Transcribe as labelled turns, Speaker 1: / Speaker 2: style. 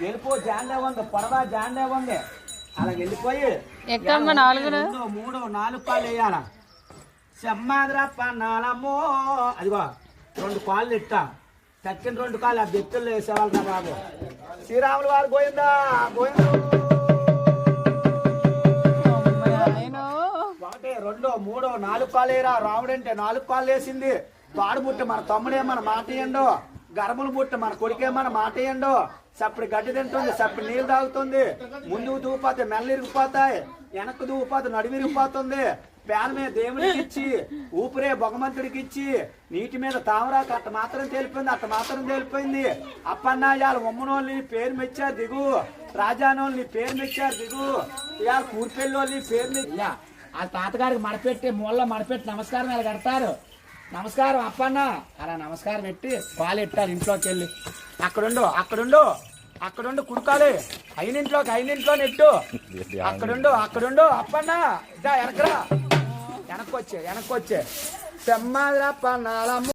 Speaker 1: వెళ్ళిపో జాండే ఉంది పొడవా జాండే ఉంది అలా వెళ్ళిపోయి
Speaker 2: ఎక్కమ్మ నాలుగులు?
Speaker 1: రెండు మూడు నాలుగు కాళ్ళు వేయాల. చెమ్మాదిరా పన్నాలమ్మో. అదిగో రెండు కాళ్ళు ఇట్టా. తక్కిన రెండు కాళ్ళు ఆ బెత్తుల్లో వేసేవాళ్ళు బాబు. శ్రీరాములు వారు గోయిందా గోయిందా ఒకటి రెండు మూడు నాలుగు కాళ్ళు వేయరా. రాముడు అంటే నాలుగు కాళ్ళు వేసింది. తాడు బుట్ట మన తమ్ముడే మన మాట ఇయ్యండు గర్భలు బుట్ట మన కొడుకే మన మాట ఇయ్యండు సప్పుడు గడ్డి తింటుంది చప్పటి నీళ్ళు తాగుతుంది. ముందుకు దూపాతే మెల్లరిగిపోతాయి వెనక్కు దూపాతే నడుము పేన మీద దేవుడికి ఇచ్చి ఊపిరే భగవంతుడికి ఇచ్చి నీటి మీద తామరాకు అట్ట మాత్రం తేలిపోయింది అట్ట మాత్రం తేలిపోయింది. అప్పన్నాయాల నీ పేరు మెచ్చారు దిగు. రాజానోళ్ళని పేరు మెచ్చారు దిగు. ఇవాళ కూర్పెళ్ళోళ్ళని పేరు మెచ్చా వాళ్ళ తాతగారికి మడపెట్టి మూల మడపెట్టి నమస్కారం ఇలా కడతారు. నమస్కారం అప్పన్న. అలా నమస్కారం పెట్టి పాలు ఎట్టారు ఇంట్లోకి వెళ్ళి అక్కడుండు అక్కడుండు. అక్కడుండు కుడుకాలే. అయినింట్లోకి అయినింట్లో నెట్టు. అక్కడుండు అక్కడుండు. అప్పన్న ఇదా వెనకరా వెనక్కొచ్చే వెనక్కొచ్చే. తెమ్మాదిరా పన్నాలమ్మ.